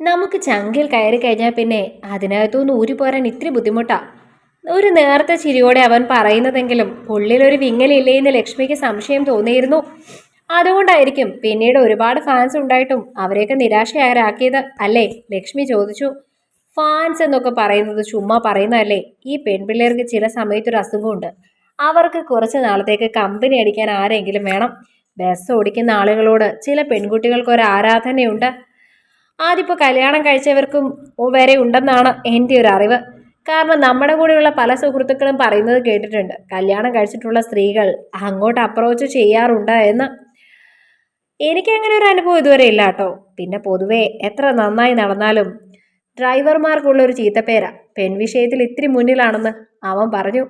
നമുക്ക് ചങ്കിൽ കയറി കഴിഞ്ഞാൽ പിന്നെ അതിനകത്തുനിന്ന് ഊരി പോരാൻ ഇത്തിരി ബുദ്ധിമുട്ടാ. ഒരു നേർത്ത ചിരിയോടെ അവൻ പറയുന്നതെങ്കിലും ഉള്ളിലൊരു വിങ്ങലില്ലേ എന്ന് ലക്ഷ്മിക്ക് സംശയം തോന്നിയിരുന്നു. അതുകൊണ്ടായിരിക്കും പിന്നീട് ഒരുപാട് ഫാൻസ് ഉണ്ടായിട്ടും അവരെയൊക്കെ നിരാശയാരാക്കിയത് അല്ലേ? ലക്ഷ്മി ചോദിച്ചു. ഫാൻസ് എന്നൊക്കെ പറയുന്നത് ചുമ്മാ പറയുന്നതല്ലേ? ഈ പെൺപിള്ളേർക്ക് ചില സമയത്തൊരു അസുഖമുണ്ട്. അവർക്ക് കുറച്ച് നാളത്തേക്ക് കമ്പനി അടിക്കാൻ ആരെങ്കിലും വേണം. ബസ് ഓടിക്കുന്ന ആളുകളോട് ചില പെൺകുട്ടികൾക്ക് ഒരു ആരാധനയുണ്ട്. അതിപ്പോൾ കല്യാണം കഴിച്ചവർക്കും വരെ ഉണ്ടെന്നാണ് എന്റെ ഒരു അറിവ്. കാരണം നമ്മുടെ കൂടെയുള്ള പല സുഹൃത്തുക്കളും പറയുന്നത് കേട്ടിട്ടുണ്ട്. കല്യാണം കഴിച്ചിട്ടുള്ള സ്ത്രീകൾ അങ്ങോട്ട് അപ്രോച്ച് ചെയ്യാറുണ്ട് എന്ന്. എനിക്ക് അങ്ങനെ ഒരു അനുഭവം ഇതുവരെ ഇല്ല കേട്ടോ. പിന്നെ പൊതുവേ എത്ര നന്നായി നടന്നാലും ഡ്രൈവർമാർക്കുള്ള ഒരു ചീത്തപ്പേരാ പെൺവിഷയത്തിൽ ഇത്തിരി മുന്നിലാണെന്ന് അവൻ പറഞ്ഞു.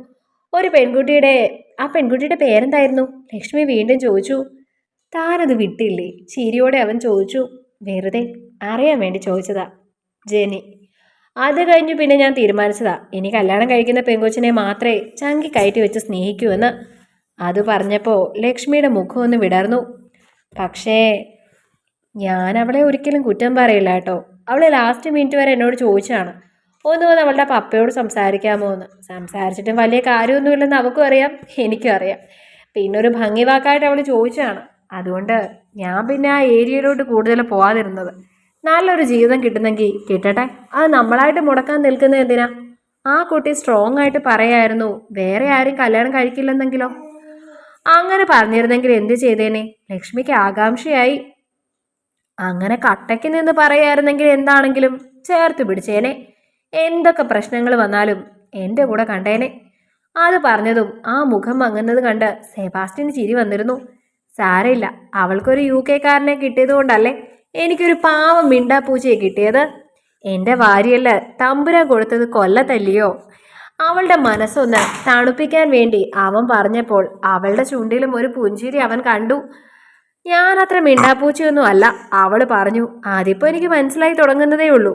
ഒരു പെൺകുട്ടിയുടെ ആ പെൺകുട്ടിയുടെ പേരെന്തായിരുന്നു? ലക്ഷ്മി വീണ്ടും ചോദിച്ചു. താനത് വിട്ടില്ലേ? ചിരിയോടെ അവൻ ചോദിച്ചു. വെറുതെ അറിയാൻ വേണ്ടി ചോദിച്ചതാ ജെനി അത് കഴിഞ്ഞു പിന്നെ ഞാൻ തീരുമാനിച്ചതാ ഇനി കല്യാണം കഴിക്കുന്ന പെങ്കൊച്ചിനെ മാത്രമേ ചങ്കി കയറ്റി വെച്ച് സ്നേഹിക്കൂ എന്ന്. അത് പറഞ്ഞപ്പോൾ ലക്ഷ്മിയുടെ മുഖം ഒന്ന് വിടർന്നു. പക്ഷേ ഞാൻ അവളെ ഒരിക്കലും കുറ്റം പറയില്ല കേട്ടോ. അവൾ ലാസ്റ്റ് മിനിറ്റ് വരെ എന്നോട് ചോദിച്ചാണ് ഒന്ന് വന്ന് അവളുടെ പപ്പയോട് സംസാരിക്കാമോ എന്ന്. സംസാരിച്ചിട്ടും വലിയ കാര്യമൊന്നുമില്ലെന്ന് അവൾക്കും അറിയാം എനിക്കും അറിയാം. പിന്നെ ഒരു ഭംഗി വാക്കായിട്ട് അവൾ ചോദിച്ചതാണ്. അതുകൊണ്ട് ഞാൻ പിന്നെ ആ ഏരിയയിലോട്ട് കൂടുതൽ പോകാതിരുന്നത് നല്ലൊരു ജീവിതം കിട്ടുന്നെങ്കിൽ കിട്ടട്ടെ. അത് നമ്മളായിട്ട് മുടക്കാൻ നിൽക്കുന്നത് എന്തിനാ? ആ കുട്ടി സ്ട്രോങ് ആയിട്ട് പറയായിരുന്നു വേറെ ആരും കല്യാണം കഴിക്കില്ലെന്നെങ്കിലോ? അങ്ങനെ പറഞ്ഞിരുന്നെങ്കിൽ എന്ത് ചെയ്തേനെ? ലക്ഷ്മിക്ക് ആകാംക്ഷയായി. അങ്ങനെ കട്ടയ്ക്ക് നിന്ന് പറയായിരുന്നെങ്കിൽ എന്താണെങ്കിലും ചേർത്ത് പിടിച്ചേനെ. എന്തൊക്കെ പ്രശ്നങ്ങൾ വന്നാലും എന്റെ കൂടെ കണ്ടേനെ. അത് പറഞ്ഞതും ആ മുഖം മങ്ങുന്നത് കണ്ട് സെബാസ്റ്റിന് ചിരി വന്നിരുന്നു. സാരയില്ല അവൾക്കൊരു യു കെക്കാരനെ കിട്ടിയത് കൊണ്ടല്ലേ? എനിക്കൊരു പാവം മിണ്ടാപ്പൂച്ചയെ കിട്ടിയത്. എന്റെ വാരിയല്ല തമ്പുരാൻ കൊടുത്തത് കൊല്ലത്തല്ലിയോ? അവളുടെ മനസ്സൊന്ന് തണുപ്പിക്കാൻ വേണ്ടി അവൻ പറഞ്ഞപ്പോൾ അവളുടെ ചുണ്ടിലും ഒരു പുഞ്ചിരി അവൻ കണ്ടു. ഞാൻ അത്ര മിണ്ടാപ്പൂച്ചയൊന്നും അല്ല അവൾ പറഞ്ഞു. അതിപ്പോൾ എനിക്ക് മനസ്സിലായി തുടങ്ങുന്നതേ ഉള്ളൂ.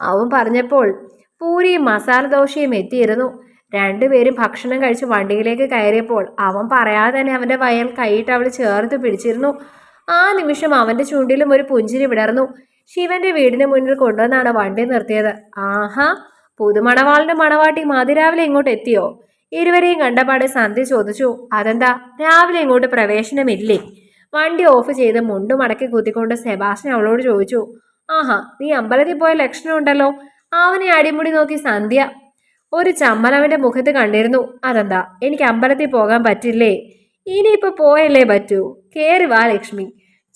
അവൻ പറഞ്ഞപ്പോൾ പൂരിയും മസാല ദോശയും എത്തിയിരുന്നു. രണ്ടുപേരും ഭക്ഷണം കഴിച്ച് വണ്ടിയിലേക്ക് കയറിയപ്പോൾ അവൻ പറയാതെ തന്നെ അവന്റെ വയൽ കൈയിട്ട് അവൾ ചേർത്ത് പിടിച്ചിരുന്നു. ആ നിമിഷം അവന്റെ ചുണ്ടിലും ഒരു പുഞ്ചിരി വിടർന്നു. ശിവന്റെ വീടിന് മുന്നിൽ കൊണ്ടുവന്നാണ് വണ്ടി നിർത്തിയത്. ആഹാ പുതുമണവാളിന്റെ മണവാട്ടി മതിരാവിലെ ഇങ്ങോട്ട് എത്തിയോ? ഇരുവരെയും കണ്ടപാടെ സന്ധ്യ ചോദിച്ചു. അതെന്താ? രാവിലെ ഇങ്ങോട്ട് പ്രവേശനമില്ലേ? വണ്ടി ഓഫ് ചെയ്ത് മുണ്ടു മടക്കി കുത്തിക്കൊണ്ട് സെബാസ്റ്റ്യൻ അവളോട് ചോദിച്ചു. ആഹാ നീ അമ്പലത്തിൽ പോയ ലക്ഷണമുണ്ടല്ലോ അവനെ അടിമുടി നോക്കി സന്ധ്യ ഒരു ചമ്മൽ അവന്റെ മുഖത്ത് കണ്ടിരുന്നു. അതെന്താ? എനിക്ക് അമ്പലത്തിൽ പോകാൻ പറ്റില്ലേ? ഇനിയിപ്പോ പോയല്ലേ പറ്റൂ? കയറി വാ ലക്ഷ്മി.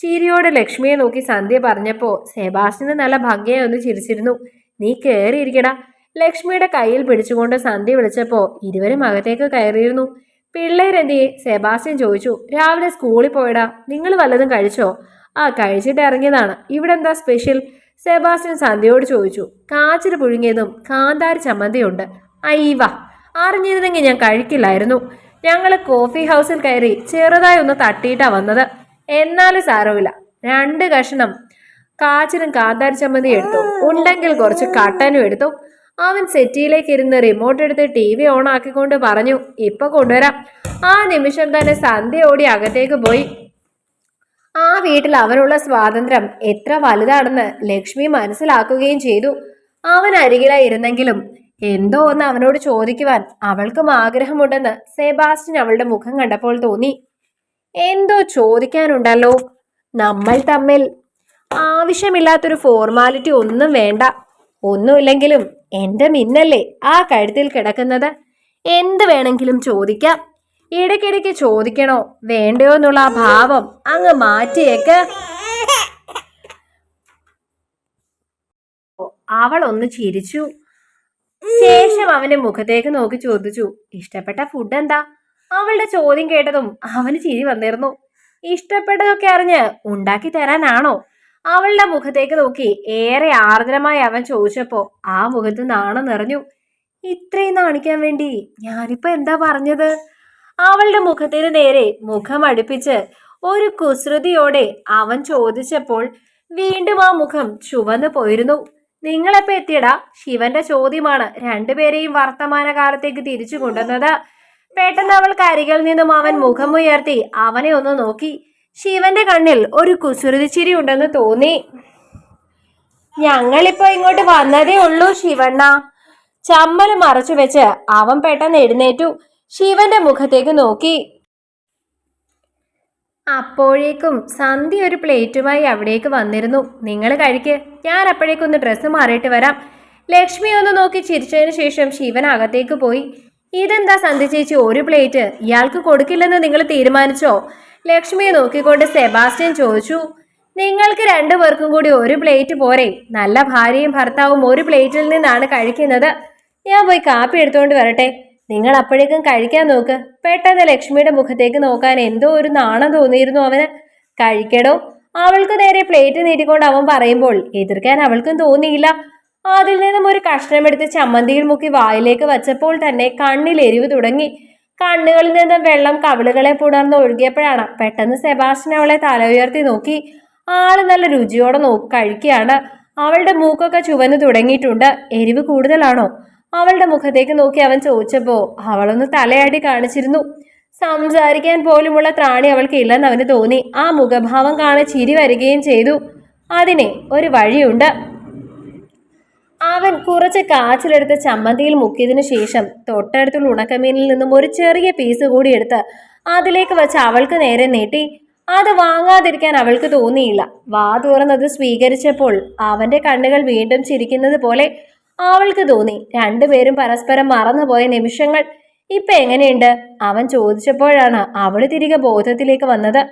ചിരിയോടെ ലക്ഷ്മിയെ നോക്കി സന്ധ്യ പറഞ്ഞപ്പോൾ സെബാസ്റ്റിന് നല്ല ഭംഗിയായി ഒന്ന് ചിരിച്ചിരുന്നു. നീ കയറിയിരിക്കടാ ലക്ഷ്മിയുടെ കയ്യിൽ പിടിച്ചുകൊണ്ട് സന്ധ്യ വിളിച്ചപ്പോൾ ഇരുവരും അകത്തേക്ക് കയറിയിരുന്നു. പിള്ളേരെന്തിയെ സെബാസ്റ്റ്യൻ ചോദിച്ചു. രാവിലെ സ്കൂളിൽ പോയടാ. നിങ്ങൾ വല്ലതും കഴിച്ചോ? ആ കഴിച്ചിട്ട് ഇറങ്ങിയതാണ്. ഇവിടെ എന്താ സ്പെഷ്യൽ? സെബാസ്റ്റ്യൻ സന്ധ്യയോട് ചോദിച്ചു. കാച്ചിൽ പുഴുങ്ങിയതും കാന്താരി ചമ്മന്തിയുണ്ട്. അയ്യവ അറിഞ്ഞിരുന്നെങ്കിൽ ഞാൻ കഴിക്കില്ലായിരുന്നു. ഞങ്ങൾ കോഫി ഹൗസിൽ കയറി ചെറുതായി ഒന്ന് തട്ടിയിട്ടാ വന്നത്. എന്നാലും സാരമില്ല. രണ്ട് കഷണം കാച്ചിനും കാന്താരി ചമ്മന്തി എടുത്തു. ഉണ്ടെങ്കിൽ കുറച്ച് കട്ടനും എടുത്തു. അവൻ സെറ്റിയിലേക്ക് ഇരുന്ന് റിമോട്ട് എടുത്ത് ടി വി ഓൺ ആക്കിക്കൊണ്ട് പറഞ്ഞു ഇപ്പൊ കൊണ്ടുവരാം. ആ നിമിഷം തന്നെ സന്ധ്യ ഓടി അകത്തേക്ക് പോയി. ആ വീട്ടിൽ അവനുള്ള സ്വാതന്ത്ര്യം എത്ര വലുതാണെന്ന് ലക്ഷ്മി മനസ്സിലാക്കുകയും ചെയ്തു. അവൻ അരികിലായി ഇരുന്നെങ്കിലും എന്തോ ഒന്ന് അവനോട് ചോദിക്കുവാൻ അവൾക്കും ആഗ്രഹമുണ്ടെന്ന് സെബാസ്റ്റ്യൻ അവളുടെ മുഖം കണ്ടപ്പോൾ തോന്നി. എന്തോ ചോദിക്കാനുണ്ടല്ലോ? നമ്മൾ തമ്മിൽ ആവശ്യമില്ലാത്തൊരു ഫോർമാലിറ്റി ഒന്നും വേണ്ട. ഒന്നുമില്ലെങ്കിലും എന്റെ മിന്നല്ലേ ആ കഴുത്തിൽ കിടക്കുന്നത്? എന്ത് വേണമെങ്കിലും ചോദിക്കാം. ഇടയ്ക്കിടയ്ക്ക് ചോദിക്കണോ? വേണ്ടയോ എന്നുള്ള ആ ഭാവം അങ്ങ് മാറ്റിയേക്ക്. അവൾ ഒന്ന് ചിരിച്ചു. ശേഷം അവന്റെ മുഖത്തേക്ക് നോക്കി ചോദിച്ചു ഇഷ്ടപ്പെട്ട ഫുഡ് എന്താ? അവളുടെ ചോദ്യം കേട്ടതും അവന് ചിരി വന്നിരുന്നു. ഇഷ്ടപ്പെട്ടതൊക്കെ അറിഞ്ഞ് ഉണ്ടാക്കി തരാനാണോ? അവളുടെ മുഖത്തേക്ക് നോക്കി ഏറെ ആർദ്രമായി അവൻ ചോദിച്ചപ്പോ ആ മുഖത്ത് നാണം നിറഞ്ഞു. ഇത്രയും നാണിക്കാൻ വേണ്ടി ഞാനിപ്പോ എന്താ പറഞ്ഞത്? അവളുടെ മുഖത്തിന് നേരെ മുഖം അടുപ്പിച്ച് ഒരു കുസൃതിയോടെ അവൻ ചോദിച്ചപ്പോൾ വീണ്ടും ആ മുഖം ചുവന്നു പോയിരുന്നു. നിങ്ങളെപ്പോ എത്തിയടാ? ശിവന്റെ ചോദ്യമാണ്. രണ്ടുപേരെയും വർത്തമാനകാലത്തേക്ക് തിരിച്ചു കൊണ്ടുവന്നത്. പെട്ടെന്ന് അവൾക്ക് അരികിൽ നിന്നും അവൻ മുഖം ഉയർത്തി അവനെ ഒന്ന് നോക്കി. ശിവന്റെ കണ്ണിൽ ഒരു കുസൃതി ചിരി ഉണ്ടെന്ന് തോന്നി. ഞങ്ങളിപ്പോ ഇങ്ങോട്ട് വന്നതേ ഉള്ളൂ ശിവണ്ണ. ചമ്മൽ മറച്ചു വെച്ച് അവൻ പെട്ടെന്ന് എഴുന്നേറ്റു. ശിവന്റെ മുഖത്തേക്ക് നോക്കി. അപ്പോഴേക്കും സന്ധ്യ ഒരു പ്ലേറ്റുമായി അവിടേക്ക് വന്നിരുന്നു. നിങ്ങൾ കഴിക്ക്. ഞാൻ അപ്പോഴേക്കൊന്ന് ഡ്രസ്സ് മാറിയിട്ട് വരാം. ലക്ഷ്മി ഒന്ന് നോക്കി ചിരിച്ചതിന് ശേഷം ശിവൻ അകത്തേക്ക് പോയി. ഇതെന്താ സന്ധ്യ ചേച്ചി ഒരു പ്ലേറ്റ്? ഇയാൾക്ക് കൊടുക്കില്ലെന്ന് നിങ്ങൾ തീരുമാനിച്ചോ? ലക്ഷ്മിയെ നോക്കിക്കൊണ്ട് സെബാസ്റ്റ്യൻ ചോദിച്ചു. നിങ്ങൾക്ക് രണ്ടുപേർക്കും കൂടി ഒരു പ്ലേറ്റ് പോരെ. നല്ല ഭാര്യയും ഭർത്താവും ഒരു പ്ലേറ്റിൽ നിന്നാണ് കഴിക്കുന്നത്. ഞാൻ പോയി കാപ്പി എടുത്തുകൊണ്ട് വരട്ടെ. നിങ്ങൾ അപ്പോഴേക്കും കഴിക്കാൻ നോക്ക്. പെട്ടെന്ന് ലക്ഷ്മിയുടെ മുഖത്തേക്ക് നോക്കാൻ എന്തോ ഒരു നാണം തോന്നിയിരുന്നു അവന്. കഴിക്കടോ. അവൾക്ക് നേരെ പ്ലേറ്റ് നീട്ടിക്കൊണ്ട് അവൻ പറയുമ്പോൾ എതിർക്കാൻ അവൾക്കും തോന്നിയില്ല. അതിൽ നിന്നും ഒരു കഷ്ണമെടുത്ത് ചമ്മന്തിയിൽ മുക്കി വായിലേക്ക് വച്ചപ്പോൾ തന്നെ കണ്ണിൽ എരിവ് തുടങ്ങി. കണ്ണുകളിൽ നിന്നും വെള്ളം കവിളുകളെ പുണർന്ന് ഒഴുകിയപ്പോഴാണ് പെട്ടെന്ന് സെബാസ്റ്റ്യൻ അവളെ തല ഉയർത്തി നോക്കി. ആൾ നല്ല രുചിയോടെ നോക്കി കഴിക്കുകയാണ്. അവളുടെ മൂക്കൊക്കെ ചുവന്ന് തുടങ്ങിയിട്ടുണ്ട്. എരിവ് കൂടുതലാണോ? അവളുടെ മുഖത്തേക്ക് നോക്കി അവൻ ചോദിച്ചപ്പോ അവളൊന്ന് തലയാടി കാണിച്ചിരുന്നു. സംസാരിക്കാൻ പോലുമുള്ള ത്രാണി അവൾക്ക് ഇല്ലെന്ന് അവന് തോന്നി. ആ മുഖഭാവം കാണെ ചിരി വരികയും ചെയ്തു. അതിനെ ഒരു വഴിയുണ്ട്. അവൻ കുറച്ച് കാച്ചിലെടുത്ത് ചമ്മന്തിയിൽ മുക്കിയതിനു ശേഷം തൊട്ടടുത്തുള്ള ഉണക്കമീനിൽ നിന്നും ഒരു ചെറിയ പീസ് കൂടി എടുത്ത് അതിലേക്ക് വെച്ച് അവൾക്ക് നേരെ നീട്ടി. അത് വാങ്ങാതിരിക്കാൻ അവൾക്ക് തോന്നിയില്ല. വാ തുറന്നത് സ്വീകരിച്ചപ്പോൾ അവന്റെ കണ്ണുകൾ വീണ്ടും ചിരിക്കുന്നത് പോലെ അവൾക്ക് തോന്നി. രണ്ടുപേരും പരസ്പരം മറന്നുപോയ നിമിഷങ്ങൾ. ഇപ്പൊ എങ്ങനെയുണ്ട്? അവൻ ചോദിച്ചപ്പോഴാണ് അവൾ തിരികെ ബോധത്തിലേക്ക് വന്നത്.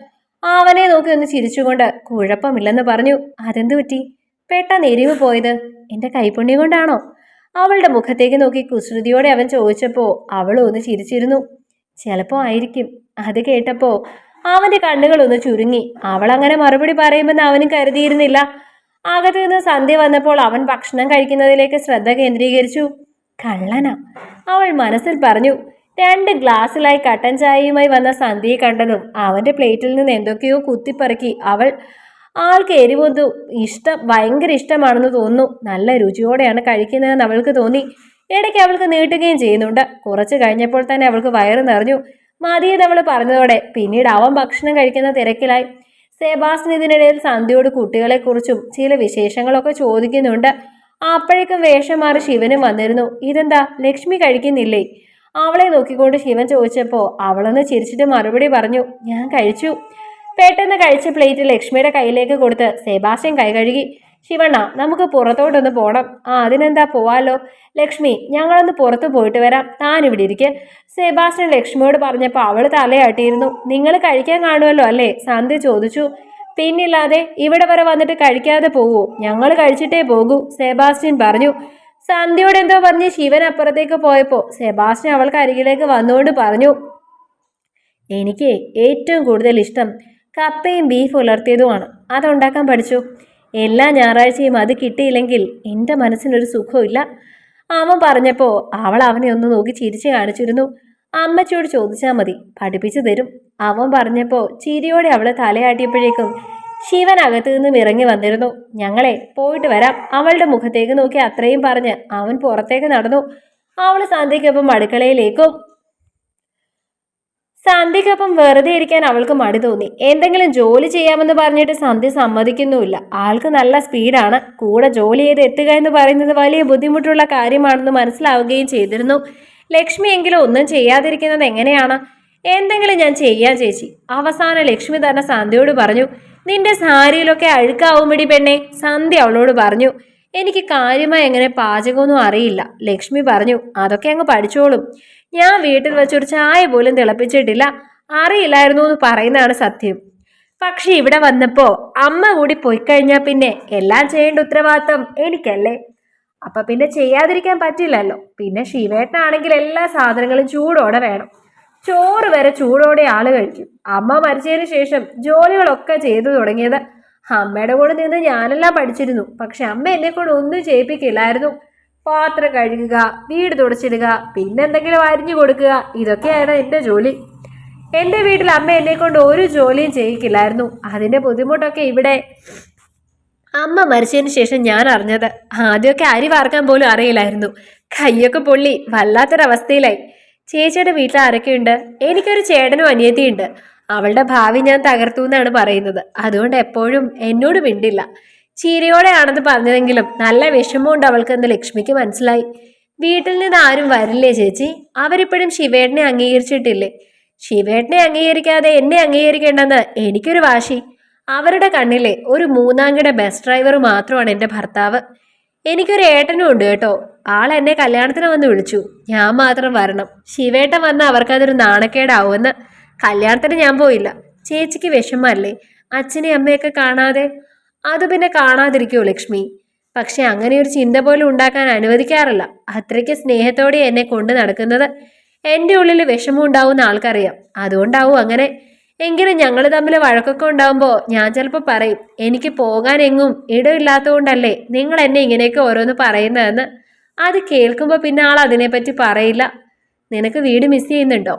അവനെ നോക്കി ഒന്ന് ചിരിച്ചുകൊണ്ട് കുഴപ്പമില്ലെന്ന് പറഞ്ഞു. അതെന്തു പറ്റി? പെട്ടെന്ന് എരിവ് പോയത് എന്റെ കൈപ്പുണ്യം കൊണ്ടാണോ? അവളുടെ മുഖത്തേക്ക് നോക്കി കുസൃതിയോടെ അവൻ ചോദിച്ചപ്പോ അവൾ ഒന്ന് ചിരിച്ചിരുന്നു. ചിലപ്പോ ആയിരിക്കും. അത് കേട്ടപ്പോ അവന്റെ കണ്ണുകൾ ഒന്ന് ചുരുങ്ങി. അവൾ അങ്ങനെ മറുപടി പറയുമെന്ന് അവനും കരുതിയിരുന്നില്ല. അകത്തു നിന്ന് സന്ധ്യ വന്നപ്പോൾ അവൻ ഭക്ഷണം കഴിക്കുന്നതിലേക്ക് ശ്രദ്ധ കേന്ദ്രീകരിച്ചു. കള്ളന അവൾ മനസ്സിൽ പറഞ്ഞു. രണ്ട് ഗ്ലാസ്സിലായി കട്ടൻ ചായയുമായി വന്ന സന്ധ്യയെ കണ്ടതും അവന്റെ പ്ലേറ്റിൽ നിന്ന് എന്തൊക്കെയോ കുത്തിപ്പറക്കി അവൾ ആൾക്ക് എരിവൊന്നും ഇഷ്ടം ഭയങ്കര ഇഷ്ടമാണെന്ന് തോന്നുന്നു. നല്ല രുചിയോടെയാണ് കഴിക്കുന്നതെന്ന് അവൾക്ക് തോന്നി. ഇടയ്ക്ക് അവൾക്ക് നീട്ടുകയും ചെയ്യുന്നുണ്ട്. കുറച്ച് കഴിഞ്ഞപ്പോൾ തന്നെ അവൾക്ക് വയറ് നിറഞ്ഞു. മതിയെന്ന് അവൾ പറഞ്ഞതോടെ പിന്നീട് അവൻ ഭക്ഷണം കഴിക്കുന്ന തിരക്കിലായി. സെബാസ്റ്റിന് ഇതിനിടയിൽ സന്ധ്യയോട് കുട്ടികളെക്കുറിച്ചും ചില വിശേഷങ്ങളൊക്കെ ചോദിക്കുന്നുണ്ട്. അപ്പോഴേക്കും വേഷം മാറി ശിവനും വന്നിരുന്നു. ഇതെന്താ? ലക്ഷ്മി കഴിക്കുന്നില്ലേ? അവളെ നോക്കിക്കൊണ്ട് ശിവൻ ചോദിച്ചപ്പോൾ അവളൊന്ന് ചിരിച്ചിട്ട് മറുപടി പറഞ്ഞു ഞാൻ കഴിച്ചു. പെട്ടെന്ന് കഴിച്ച പ്ലേറ്റ് ലക്ഷ്മിയുടെ കയ്യിലേക്ക് കൊടുത്ത് സെബാസ്റ്റ്യൻ കൈ കഴുകി. ശിവണ്ണ നമുക്ക് പുറത്തോട്ടൊന്ന് പോകണം ആ അതിനെന്താ പോവാലോ? ലക്ഷ്മി ഞങ്ങളൊന്ന് പുറത്ത് പോയിട്ട് വരാം. താൻ ഇവിടെ ഇരിക്കെ. സെബാസ്റ്റ്യൻ ലക്ഷ്മിയോട് പറഞ്ഞപ്പോൾ അവൾ തലയാട്ടിയിരുന്നു. നിങ്ങൾ കഴിക്കാൻ കാണുമല്ലോ അല്ലേ? സന്ധ്യ ചോദിച്ചു. പിന്നില്ലാതെ ഇവിടെ വരെ വന്നിട്ട് കഴിക്കാതെ പോകൂ ഞങ്ങൾ കഴിച്ചിട്ടേ പോകൂ സെബാസ്റ്റ്യൻ പറഞ്ഞു. സന്ധ്യയോട് എന്തോ പറഞ്ഞ് ശിവൻ അപ്പുറത്തേക്ക് പോയപ്പോൾ സെബാസ്റ്റ്യൻ അവൾക്ക് അരികിലേക്ക് വന്നുകൊണ്ട് പറഞ്ഞു. എനിക്ക് ഏറ്റവും കൂടുതൽ ഇഷ്ടം കപ്പയും ബീഫ് ഉലർത്തിയതുമാണ്. അതുണ്ടാക്കാൻ പഠിച്ചു? എല്ലാ ഞായറാഴ്ചയും അത് കിട്ടിയില്ലെങ്കിൽ എന്റെ മനസ്സിനൊരു സുഖമില്ല അവൻ പറഞ്ഞപ്പോൾ അവൾ അവനെ ഒന്ന് നോക്കി ചിരിച്ചു കാണിച്ചിരുന്നു. അമ്മച്ചിയോട് ചോദിച്ചാൽ മതി പഠിപ്പിച്ചു തരും. അവൻ പറഞ്ഞപ്പോൾ ചിരിയോടെ അവളെ തലയാട്ടിയപ്പോഴേക്കും ശിവൻ അകത്തു നിന്നും ഇറങ്ങി വന്നിരുന്നു. ഞങ്ങളെ പോയിട്ട് വരാം. അവളുടെ മുഖത്തേക്ക് നോക്കി അത്രയും പറഞ്ഞ് അവൻ പുറത്തേക്ക് നടന്നു. അവൾ സന്ധ്യയ്ക്കൊപ്പം അടുക്കളയിലേക്കും സന്ധ്യക്കൊപ്പം വെറുതെ ഇരിക്കാൻ അവൾക്ക് മടി തോന്നി. എന്തെങ്കിലും ജോലി ചെയ്യാമെന്ന് പറഞ്ഞിട്ട് സന്ധ്യ സമ്മതിക്കുന്നുമില്ല. ആൾക്ക് നല്ല സ്പീഡാണ്. കൂടെ ജോലി ചെയ്ത് എത്തുക എന്ന് പറയുന്നത് വലിയ ബുദ്ധിമുട്ടുള്ള കാര്യമാണെന്ന് മനസ്സിലാവുകയും ചെയ്തിരുന്നു. ലക്ഷ്മി എങ്കിലും ഒന്നും ചെയ്യാതിരിക്കുന്നത് എങ്ങനെയാണ്? എന്തെങ്കിലും ഞാൻ ചെയ്യാൻ ചേച്ചി. അവസാനം ലക്ഷ്മി തന്നെ സന്ധ്യയോട് പറഞ്ഞു നിന്റെ സാരിയിലൊക്കെ അഴുക്കാവുമിടി പെണ്ണെ സന്ധ്യ അവളോട് പറഞ്ഞു. എനിക്ക് കാര്യമായി എങ്ങനെ പാചകമൊന്നും അറിയില്ല ലക്ഷ്മി പറഞ്ഞു. അതൊക്കെ അങ്ങ് പഠിച്ചോളും. ഞാൻ വീട്ടിൽ വെച്ചൊരു ചായ പോലും തിളപ്പിച്ചിട്ടില്ല. അറിയില്ലായിരുന്നു എന്ന് പറയുന്നതാണ് സത്യം. പക്ഷെ ഇവിടെ വന്നപ്പോ അമ്മ കൂടി പോയി കഴിഞ്ഞാൽ പിന്നെ എല്ലാം ചെയ്യേണ്ട ഉത്തരവാദിത്തം എനിക്കല്ലേ? അപ്പൊ പിന്നെ ചെയ്യാതിരിക്കാൻ പറ്റില്ലല്ലോ. പിന്നെ ശിവേട്ടനാണെങ്കിൽ എല്ലാ സാധനങ്ങളും ചൂടോടെ വേണം. ചോറ് വരെ ചൂടോടെ ആൾ കഴിക്കും. അമ്മ മരിച്ചതിന് ശേഷം ജോലികളൊക്കെ ചെയ്തു തുടങ്ങിയത്. അമ്മയുടെ കൂടെ നിന്ന് ഞാനെല്ലാം പഠിച്ചിരുന്നു. പക്ഷെ അമ്മ എന്നെ കൊണ്ട് ഒന്നും ചെയ്യിപ്പിക്കില്ലായിരുന്നു. പാത്രം കഴുകുക വീട് തുടച്ചിടുക പിന്നെന്തെങ്കിലും അരിഞ്ഞു കൊടുക്കുക ഇതൊക്കെയാണ് എന്റെ ജോലി. എന്റെ വീട്ടിൽ അമ്മ എന്നെ കൊണ്ട് ഒരു ജോലിയും ചെയ്യിക്കില്ലായിരുന്നു. അതിന്റെ ബുദ്ധിമുട്ടൊക്കെ ഇവിടെ. അമ്മ മരിച്ചതിന് ശേഷം ഞാൻ അറിഞ്ഞത്. ആദ്യമൊക്കെ അരി വാർക്കാൻ പോലും അറിയില്ലായിരുന്നു. കൈയൊക്കെ പൊള്ളി വല്ലാത്തൊരവസ്ഥയിലായി. ചേച്ചിയുടെ വീട്ടിൽ ആരൊക്കെയുണ്ട്? എനിക്കൊരു ചേട്ടനും അനിയത്തിയുണ്ട് അവളുടെ ഭാവി ഞാൻ തകർത്തു എന്നാണ് പറയുന്നത്. അതുകൊണ്ട് എപ്പോഴും എന്നോട് മിണ്ടില്ല. ചിരിയോടെയാണെന്ന് പറഞ്ഞതെങ്കിലും നല്ല വിഷമമുണ്ട് അവൾക്കെന്ന് ലക്ഷ്മിക്ക് മനസ്സിലായി. വീട്ടിൽ നിന്ന് ആരും വരില്ലേ ചേച്ചി? അവരിപ്പോഴും ശിവേട്ടനെ അംഗീകരിച്ചിട്ടില്ലേ? ശിവേട്ടനെ അംഗീകരിക്കാതെ എന്നെ അംഗീകരിക്കേണ്ടെന്ന് എനിക്കൊരു വാശി. അവരുടെ കണ്ണിലെ ഒരു മൂന്നാംകിട ബസ് ഡ്രൈവർ മാത്രമാണ് എന്റെ ഭർത്താവ്. എനിക്കൊരു ഏട്ടനും ഉണ്ട് കേട്ടോ. ആൾ എന്നെ കല്യാണത്തിന് വന്ന് വിളിച്ചു. ഞാൻ മാത്രം വരണം. ശിവേട്ടൻ വന്ന അവർക്കതൊരു നാണക്കേടാവുമെന്ന്. കല്യാണത്തിന് ഞാൻ പോയില്ല. ചേച്ചിക്ക് വിഷമല്ലേ അച്ഛനെയും അമ്മയൊക്കെ കാണാതെ അത് പിന്നെ കാണാതിരിക്കൂ ലക്ഷ്മി? പക്ഷെ അങ്ങനെ ഒരു ചിന്ത പോലും ഉണ്ടാക്കാൻ അനുവദിക്കാറില്ല. അത്രയ്ക്ക് സ്നേഹത്തോടെ എന്നെ കൊണ്ട് നടക്കുന്നത് എന്റെ ഉള്ളിൽ വിഷമം ഉണ്ടാവുന്ന ആൾക്കറിയാം. അതുകൊണ്ടാവും അങ്ങനെ. എങ്കിലും ഞങ്ങൾ തമ്മിൽ വഴക്കൊക്കെ ഉണ്ടാവുമ്പോൾ ഞാൻ ചിലപ്പോൾ പറയും എനിക്ക് പോകാൻ എങ്ങും ഇടമില്ലാത്തതുകൊണ്ടല്ലേ നിങ്ങൾ എന്നെ ഇങ്ങനെയൊക്കെ ഓരോന്ന് പറയുന്നതെന്ന്? അത് കേൾക്കുമ്പോൾ പിന്നെ ആൾ അതിനെപ്പറ്റി പറയില്ല. നിനക്ക് വീട് മിസ് ചെയ്യുന്നുണ്ടോ?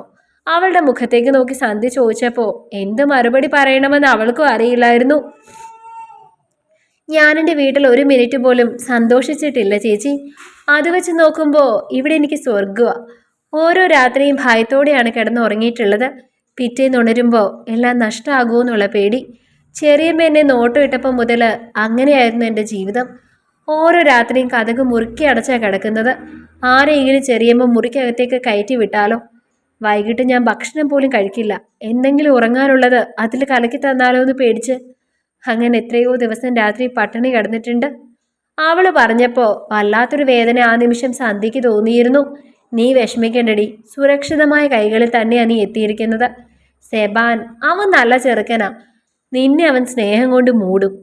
അവളുടെ മുഖത്തേക്ക് നോക്കി സന്ധ്യ ചോദിച്ചപ്പോൾ എന്ത് മറുപടി പറയണമെന്ന് അവൾക്കും അറിയില്ലായിരുന്നു. ഞാൻ എന്റെ വീട്ടിൽ ഒരു മിനിറ്റ് പോലും സന്തോഷിച്ചിട്ടില്ല ചേച്ചി. അത് വെച്ച് നോക്കുമ്പോൾ ഇവിടെ എനിക്ക് സ്വർഗമാണ് ഓരോ രാത്രിയും ഭയത്തോടെയാണ് കിടന്നുറങ്ങിയിട്ടുള്ളത്. പിറ്റേന്ന് ഉണരുമ്പോൾ എല്ലാം നഷ്ടമാകുമെന്നുള്ള പേടി. ചെറിയമ്മ എന്നെ നോട്ടം ഇട്ടപ്പോൾ മുതൽ അങ്ങനെയായിരുന്നു എന്റെ ജീവിതം. ഓരോ രാത്രിയും കഥക് മുറുക്കി അടച്ചാണ് കിടക്കുന്നത്. ആരെങ്കിലും ചെറിയമ്മ മുറിക്കകത്തേക്ക് കയറ്റി വിട്ടാലോ? വൈകിട്ട് ഞാൻ ഭക്ഷണം പോലും കഴിക്കില്ല. എന്തെങ്കിലും ഉറങ്ങാനുള്ളത് അതിൽ കലക്കി തന്നാലോ എന്ന് പേടിച്ച് അങ്ങനെ എത്രയോ ദിവസം രാത്രി പട്ടിണി കിടന്നിട്ടുണ്ട്. അവൾ പറഞ്ഞപ്പോൾ വല്ലാത്തൊരു വേദന ആ നിമിഷം സന്ധ്യയ്ക്ക് തോന്നിയിരുന്നു. നീ വിഷമിക്കേണ്ടടി. സുരക്ഷിതമായ കൈകളിൽ തന്നെയാണ് നീ എത്തിയിരിക്കുന്നത്. സെബാൻ അവൻ നല്ല ചെറുക്കനാ. നിന്നെ അവൻ സ്നേഹം കൊണ്ട് മൂടും.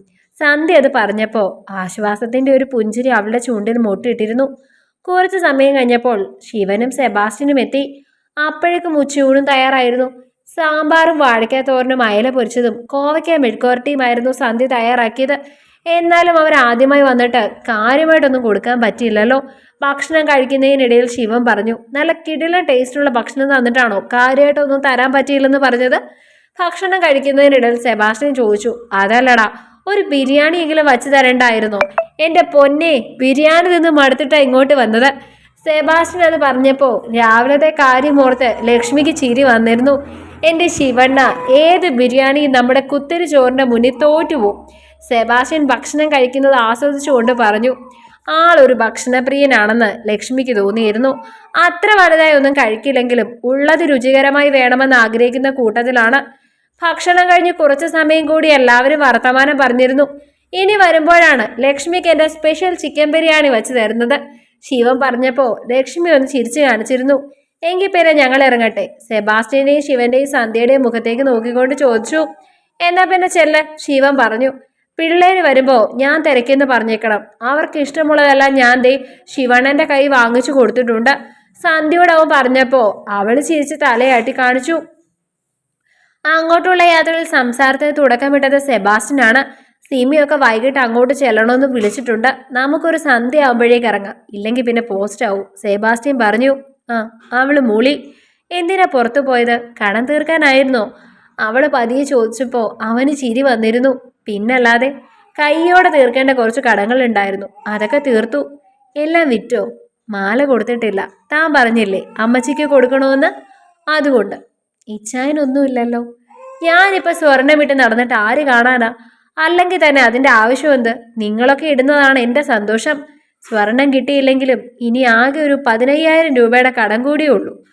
സന്ധ്യ അത് പറഞ്ഞപ്പോൾ ആശ്വാസത്തിന്റെ ഒരു പുഞ്ചിരി അവളുടെ ചൂണ്ടിൽ മുട്ടിട്ടിരുന്നു കുറച്ച് സമയം കഴിഞ്ഞപ്പോൾ ശിവനും സെബാസ്റ്റ്യനും എത്തി. അപ്പോഴേക്കും ഉച്ചയൂണും തയ്യാറായിരുന്നു. സാമ്പാറും വാഴക്കാത്തോറിനും അയല പൊരിച്ചതും കോവയ്ക്ക മെഴുക്കുവരട്ടിയുമായിരുന്നു സന്ധ്യ തയ്യാറാക്കിയത്. എന്നാലും അവർ ആദ്യമായി വന്നിട്ട് കാര്യമായിട്ടൊന്നും കൊടുക്കാൻ പറ്റിയില്ലല്ലോ. ഭക്ഷണം കഴിക്കുന്നതിനിടയിൽ ശിവൻ പറഞ്ഞു നല്ല കിടില ടേസ്റ്റുള്ള ഭക്ഷണം തന്നിട്ടാണോ കാര്യമായിട്ടൊന്നും തരാൻ പറ്റിയില്ലെന്ന് പറഞ്ഞത്? ഭക്ഷണം കഴിക്കുന്നതിനിടയിൽ സെബാസ്റ്റ്യൻ ചോദിച്ചു അതല്ലടാ ഒരു ബിരിയാണിയെങ്കിലും വച്ചു തരണ്ടായിരുന്നോ? എന്റെ പൊന്നെ ബിരിയാണി നിന്ന് മടുത്തിട്ടാ ഇങ്ങോട്ട് വന്നത്. സെബാസ്റ്റ്യൻ അത് പറഞ്ഞപ്പോൾ രാവിലത്തെ കാര്യം ഓർത്ത് ലക്ഷ്മിക്ക് ചിരി വന്നിരുന്നു. എന്റെ ശിവണ്ണ ഏത് ബിരിയാണി നമ്മുടെ കുത്തരി ചോറിന്റെ മുന്നിൽ തോറ്റുപോകും? സെബാസ്റ്റ്യൻ ഭക്ഷണം കഴിക്കുന്നത് ആസ്വദിച്ചുകൊണ്ട് പറഞ്ഞു ആളൊരു ഭക്ഷണപ്രിയനാണെന്ന് ലക്ഷ്മിക്ക് തോന്നിയിരുന്നു. അത്ര വലുതായി ഒന്നും കഴിക്കില്ലെങ്കിലും ഉള്ളത് രുചികരമായി വേണമെന്ന് ആഗ്രഹിക്കുന്ന കൂട്ടത്തിലാണ്. ഭക്ഷണം കഴിഞ്ഞ് കുറച്ച് സമയം കൂടി എല്ലാവരും വർത്തമാനം പറഞ്ഞിരുന്നു. ഇനി വരുമ്പോഴാണ് ലക്ഷ്മിക്ക് എന്റെ സ്പെഷ്യൽ ചിക്കൻ ബിരിയാണി വെച്ച് തരുന്നത്. ശിവൻ പറഞ്ഞപ്പോൾ ലക്ഷ്മി ഒന്ന് ചിരിച്ചു കാണിച്ചിരുന്നു. എങ്കിൽ പേരെ ഞങ്ങൾ ഇറങ്ങട്ടെ. സെബാസ്റ്റ്യന്റെയും ശിവന്റെയും സന്ധ്യയുടെയും മുഖത്തേക്ക് നോക്കിക്കൊണ്ട് ചോദിച്ചു. എന്നാ പിന്നെ ചെല്ല ശിവൻ പറഞ്ഞു. പിള്ളേര് വരുമ്പോ ഞാൻ തിരക്കെന്ന് പറഞ്ഞേക്കണം. അവർക്ക് ഇഷ്ടമുള്ളതെല്ലാം ഞാൻ ദേ ശിവണന്റെ കൈ വാങ്ങിച്ചു കൊടുത്തിട്ടുണ്ട്. സന്ധ്യയോട് അവൻ പറഞ്ഞപ്പോ അവൾ ചിരിച്ച് തലയാട്ടി കാണിച്ചു. അങ്ങോട്ടുള്ള യാത്രയിൽ സംസാരത്തിന് തുടക്കമിട്ടത് സെബാസ്റ്റ്യനാണ്. സിമിയൊക്കെ വൈകിട്ട് അങ്ങോട്ട് ചെല്ലണമെന്ന് വിളിച്ചിട്ടുണ്ട്. നമുക്കൊരു സന്ധ്യ ആകുമ്പോഴേക്ക് ഇറങ്ങാം. ഇല്ലെങ്കിൽ പിന്നെ പോസ്റ്റ് ആവും. സെബാസ്റ്റ്യൻ പറഞ്ഞു ആ അവൾ മൂളി. എന്തിനാ പുറത്തു പോയത്? കടം തീർക്കാനായിരുന്നോ? അവൾ പതിയെ ചോദിച്ചപ്പോൾ അവന് ചിരി വന്നിരുന്നു. പിന്നല്ലാതെ കൈയോടെ തീർക്കേണ്ട കുറച്ച് കടങ്ങൾ ഉണ്ടായിരുന്നു അതൊക്കെ തീർത്തു. എല്ലാം വിറ്റോ? മാല കൊടുത്തിട്ടില്ല. താൻ പറഞ്ഞില്ലേ അമ്മച്ചിക്ക് കൊടുക്കണമെന്ന് അതുകൊണ്ട്. ഇച്ചായനൊന്നുമില്ലല്ലോ. ഞാനിപ്പോൾ വിട്ട് നടന്നിട്ട് ആര് കാണാനാ? അല്ലെങ്കിൽ തന്നെ അതിന്റെ ആവശ്യം എന്ത്? നിങ്ങളൊക്കെ ഇടുന്നതാണ് എന്റെ സന്തോഷം. സ്വർണം കിട്ടിയില്ലെങ്കിലും ഇനി ആകെ ഒരു പതിനയ്യായിരം രൂപയുടെ കടം കൂടിയേ ഉള്ളൂ.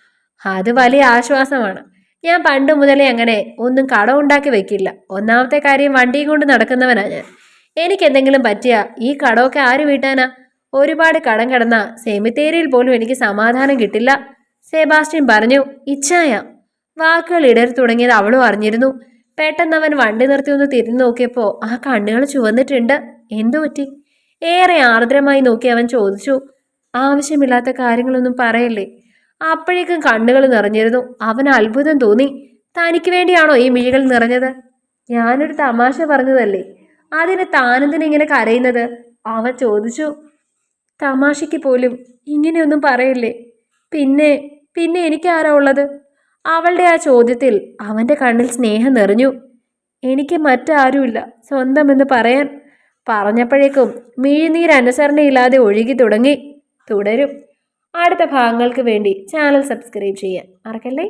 അത് വലിയ ആശ്വാസമാണ്. ഞാൻ പണ്ട് മുതലേ അങ്ങനെ ഒന്നും കടം ഉണ്ടാക്കി വെക്കില്ല. ഒന്നാമത്തെ കാര്യം വണ്ടിയും കൊണ്ട് നടക്കുന്നവനാ ഞാൻ. എനിക്ക് എന്തെങ്കിലും പറ്റിയ ഈ കടമൊക്കെ ആര് വീട്ടാനാ? ഒരുപാട് കടം കിടന്ന സെമിത്തേരിയിൽ പോലും എനിക്ക് സമാധാനം കിട്ടില്ല. സെബാസ്റ്റ്യൻ പറഞ്ഞു ഇച്ഛായ. വാക്കുകൾ ഇടറി തുടങ്ങിയത് അവളും അറിഞ്ഞിരുന്നു. പെട്ടെന്ന് അവൻ വണ്ടി നിർത്തി ഒന്ന് തിരിഞ്ഞു നോക്കിയപ്പോൾ ആ കണ്ണുകൾ ചുവന്നിട്ടുണ്ട്. എന്തു പറ്റി? ഏറെ ആർദ്രമായി നോക്കി അവൻ ചോദിച്ചു ആവശ്യമില്ലാത്ത കാര്യങ്ങളൊന്നും പറയല്ലേ? അപ്പോഴേക്കും കണ്ണുകൾ നിറഞ്ഞിരുന്നു. അവന് അത്ഭുതം തോന്നി. തനിക്ക് വേണ്ടിയാണോ ഈ മിഴികൾ നിറഞ്ഞത്? ഞാനൊരു തമാശ പറഞ്ഞതല്ലേ? അതിന് താനെന്തിനെ ഇങ്ങനെ കരയുന്നത്? അവൻ ചോദിച്ചു. തമാശയ്ക്ക് പോലും ഇങ്ങനെയൊന്നും പറയില്ലേ? പിന്നെ പിന്നെ എനിക്കാരാ ഉള്ളത്? അവളുടെ ആ ചോദ്യത്തിൽ അവന്റെ കണ്ണിൽ സ്നേഹം നിറഞ്ഞു. എനിക്ക് മറ്റാരുമില്ല. സ്വന്തമെന്ന് പറയാൻ പറഞ്ഞപ്പോഴേക്കും മിഴിനീർ അനുസരണയില്ലാതെ ഒഴുകി തുടങ്ങി. തുടരും. അടുത്ത ഭാഗങ്ങൾക്ക് വേണ്ടി ചാനൽ സബ്സ്ക്രൈബ് ചെയ്യാൻ മറക്കല്ലേ?